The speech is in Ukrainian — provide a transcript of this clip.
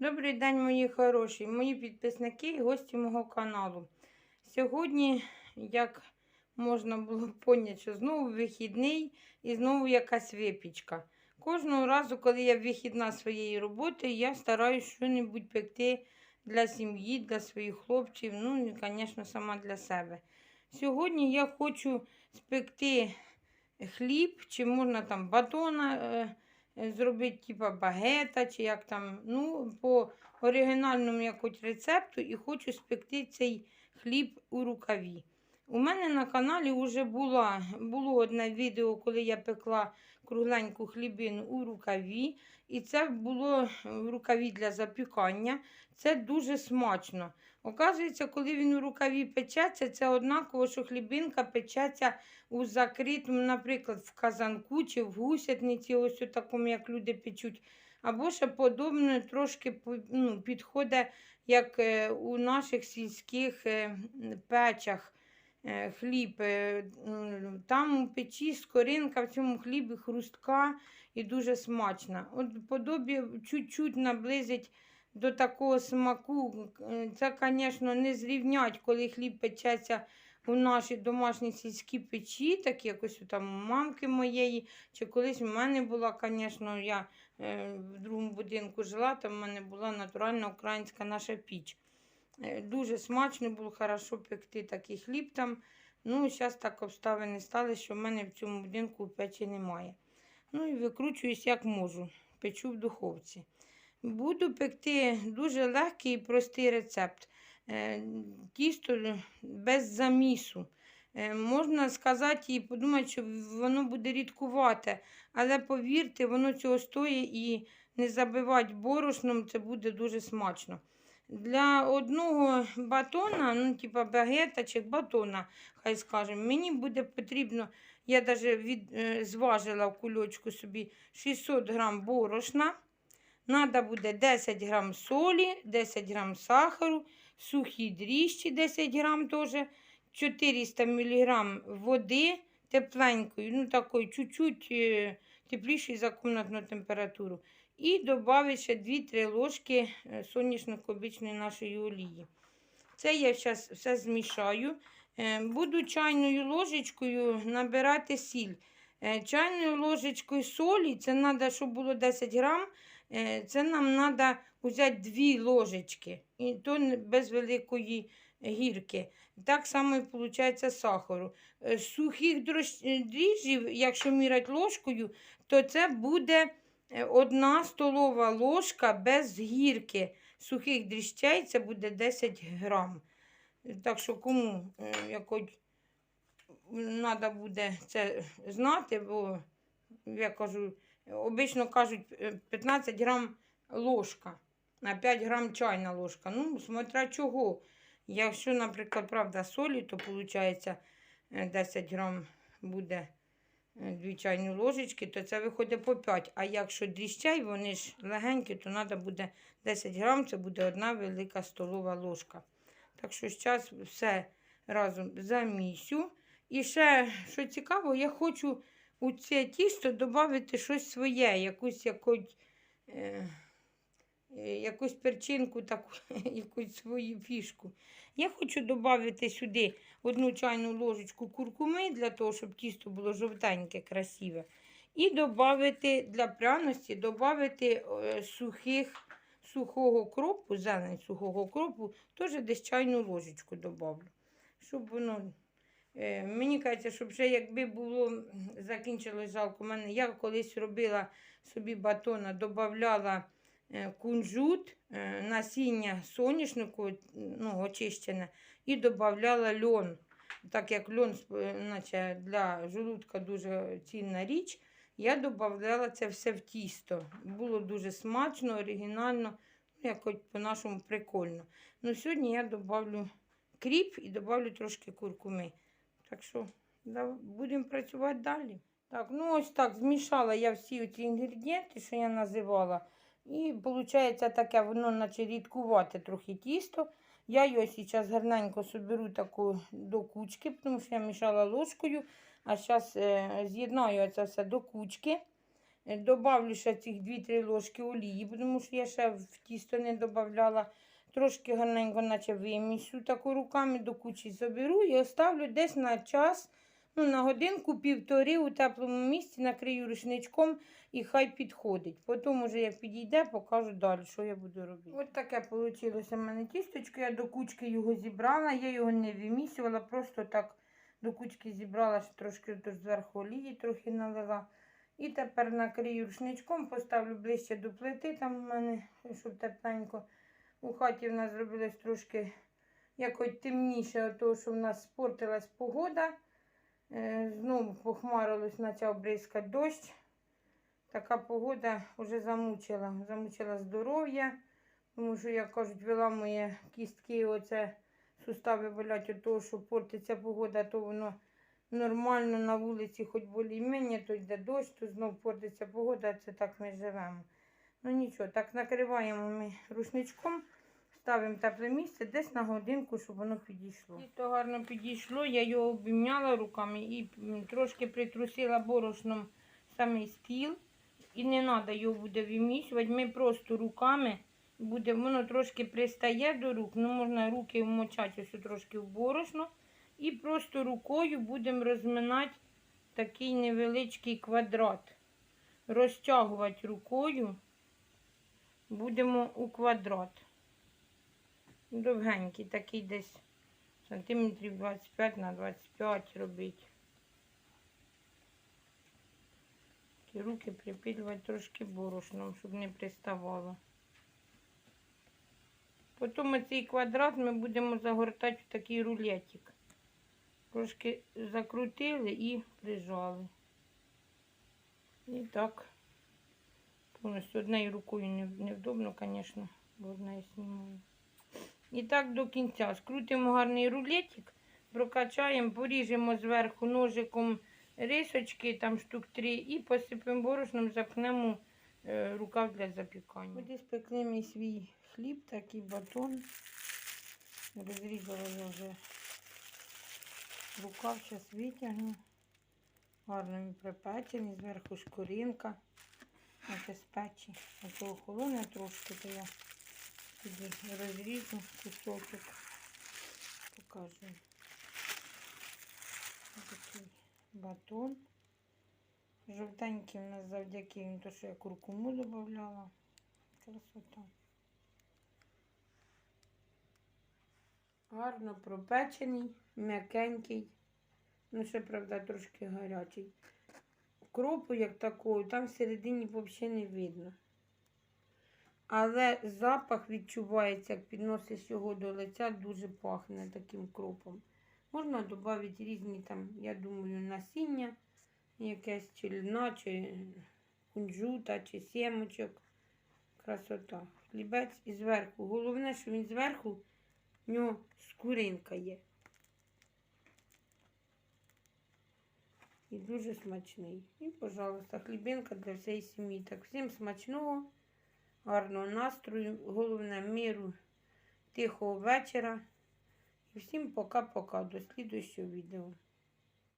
Добрий день, мої хороші, мої підписники і гості мого каналу. Сьогодні, як можна було поняти, що знову вихідний і знову якась випічка. Кожного разу, коли я вихідна своєї роботи, я стараюся щось пекти для сім'ї, для своїх хлопців, ну і, звісно, сама для себе. Сьогодні я хочу спекти хліб, чи можна там батона. Е, зробити типа багета, чи як там, ну, по оригінальному якось рецепту і хочу спекти цей хліб у рукаві. У мене на каналі вже була, було одне відео, коли я пекла кругленьку хлібину у рукаві. І це було в рукаві для запікання. Це дуже смачно. Оказується, коли він у рукаві печеться, це однаково, що хлібинка печеться у закритому, наприклад, в казанку чи в гусятниці, ось у такому, як люди печуть. Або ще подобно трошки ну, підходить, як е, у наших сільських е, печах е, хліб. Там у печі скоринка в цьому хлібі хрустка і дуже смачна. От подобі чуть-чуть наблизить до такого смаку. Це, звісно, не зрівнять, коли хліб печеться у нашій домашній сільській печі, так якось там у мамки моєї, чи колись у мене була, звісно, я е, в другому будинку жила, там в мене була натуральна українська наша піч. Е, Дуже смачно було, хорошо пекти такий хліб там. Ну, зараз так обставини стали, що в мене в цьому будинку печі немає. Ну і викручуюсь як можу, печу в духовці. Буду пекти дуже легкий і простий рецепт. Е, Тісто без замісу. Е, Можна сказати і подумати, що воно буде рідкувате, але повірте, воно цього стоїть і не забивати борошном, це буде дуже смачно. Для одного батона, ну, типа багета чи батона, хай скажемо, мені буде потрібно, я навіть е, зважила в кульочку собі 600 грам борошна. Надо буде 10 грам солі, 10 грам сахару, сухі дріжджі 10 грам теж, 400 мг води тепленької, ну такої чуть-чуть е, теплішої за кімнатну температуру. І додати ще 2-3 ложки е, соняшниковичної нашої олії. Це я зараз все змішаю. Е, Буду чайною ложечкою набирати сіль. Чайною ложечкою солі, це треба, щоб було 10 грам, е, це нам треба взяти 2 ложечки, і то без великої гірки. Так само і виходить сахару. Е, Сухих е, дріжджів, якщо міряти ложкою, то це буде е, одна столова ложка без гірки. Сухих дріжджей це буде 10 грам. Так що кому е, треба буде це знати, бо я кажу, обично кажуть е, 15 грам ложка, на 5 грам чайна ложка. Ну, смотря чого. Якщо, наприклад, правда, солі, то виходить 10 грам буде е, дві чайні ложечки, то це виходить по 5. А якщо дріщай, вони ж легенькі, то треба буде 10 грам, це буде одна велика столова ложка. Так що зараз все разом замісю. І ще, що цікаво, я хочу у це тісто додати щось своє, якусь якусь, е, якусь перчинку, таку, якусь свою фішку. Я хочу додати сюди одну чайну ложечку куркуми для того, щоб тісто було жовтеньке, красиве. І додати для пряності додати е, сухих, сухого кропу, зелень сухого кропу, теж десь чайну ложечку додавлю. Щоб воно Мені кажеться, щоб вже якби було закінчилось жалко. Мене я колись робила собі батона, додавала кунжут, е, насіння соняшнику, ну, очищене, і додавала льон. Так як льон е, наче, для желудка дуже цінна річ, я додавала це все в тісто. Було дуже смачно, оригінально, ну, по-нашому прикольно. Ну, сьогодні я додавлю кріп і додавлю трошки куркуми. Так що будемо працювати далі. Так, ну ось так, змішала я всі ці інгредієнти, що я називала. І виходить таке, воно наче рідкувати трохи тісто. Я його зараз гарненько соберу таку до кучки, тому що я мішала ложкою. А зараз е, з'єднаю це все до кучки. Добавлю ще цих 2-3 ложки олії, тому що я ще в тісто не додавала. Трошки гарненько, наче вимісю, таку руками до кучі заберу і оставлю десь на час, ну, на годинку, півтори у теплому місці, накрию рушничком і хай підходить. Потім, уже як підійде, покажу далі, що я буду робити. От таке вийшло в мене тісточко. Я до кучки його зібрала, я його не вимісювала, просто так до кучки зібрала, ще трошки зверху олії трохи налила. І тепер накрию рушничком, поставлю ближче до плити, там в мене, щоб тепленько. У хаті в нас зробилось трошки якось темніше, того, що в нас спортилась погода. Е, знову похмарилось, почав бризкати дощ. Така погода вже замучила, замучила здоров'я, тому що, як кажуть, виламує кістки, оце сустави болять від того, що портиться погода, то воно нормально на вулиці, хоч більш-менш, то йде дощ, то знов портиться погода, це так ми живемо. Ну нічого, так накриваємо ми рушничком, ставимо тепле місце десь на годинку, щоб воно підійшло. І то гарно підійшло, я його обміняла руками і трошки притрусила борошном самий стіл. І не треба його буде вимішувати. Ми просто руками буде, воно трошки пристає до рук, ну можна руки вмочати ось трошки в борошно. І просто рукою будемо розминати такий невеличкий квадрат. Розтягувати рукою будемо у квадрат. Довгенький, такий десь сантиметрів 25 на 25 робити. Ті руки припілювати трошки борошном, щоб не приставало. Потім цей квадрат ми будемо загортати в такий рулетик. Трошки закрутили і прижали. І так. Повністю однією рукою не- невдобно, звісно, бо одна знімаю. І так до кінця. Скрутимо гарний рулетик, прокачаємо, поріжемо зверху ножиком рисочки, там штук три, і посипемо борошном, запнемо е, рукав для запікання. Ось спекли мій свій хліб, такий батон. Розрізала я вже рукав, зараз витягну. Гарно він припечений, зверху шкоринка. Оце з печі. Оце охолоне трошки, то я тоді розріжу кусочок. Покажу. Такий батон. Жовтенький у нас завдяки він, то що я куркуму додавала. Красота. Гарно пропечений, м'якенький. Ну, ще, правда, трошки гарячий. Кропу, як такої, там всередині взагалі не видно. Але запах відчувається, як підносиш його до лиця, дуже пахне таким кропом. Можна додати різні там, я думаю, насіння, якесь чи льна, чи кунжута, чи сімочок. Красота. Хлібець і зверху. Головне, що він зверху, в нього скуринка є. І дуже смачний. І, пожалуйста, хлібинка для всієї сім'ї. Так, всім смачного, гарного настрою, головне миру, тихого вечора. І всім пока-пока. До слідуючого відео.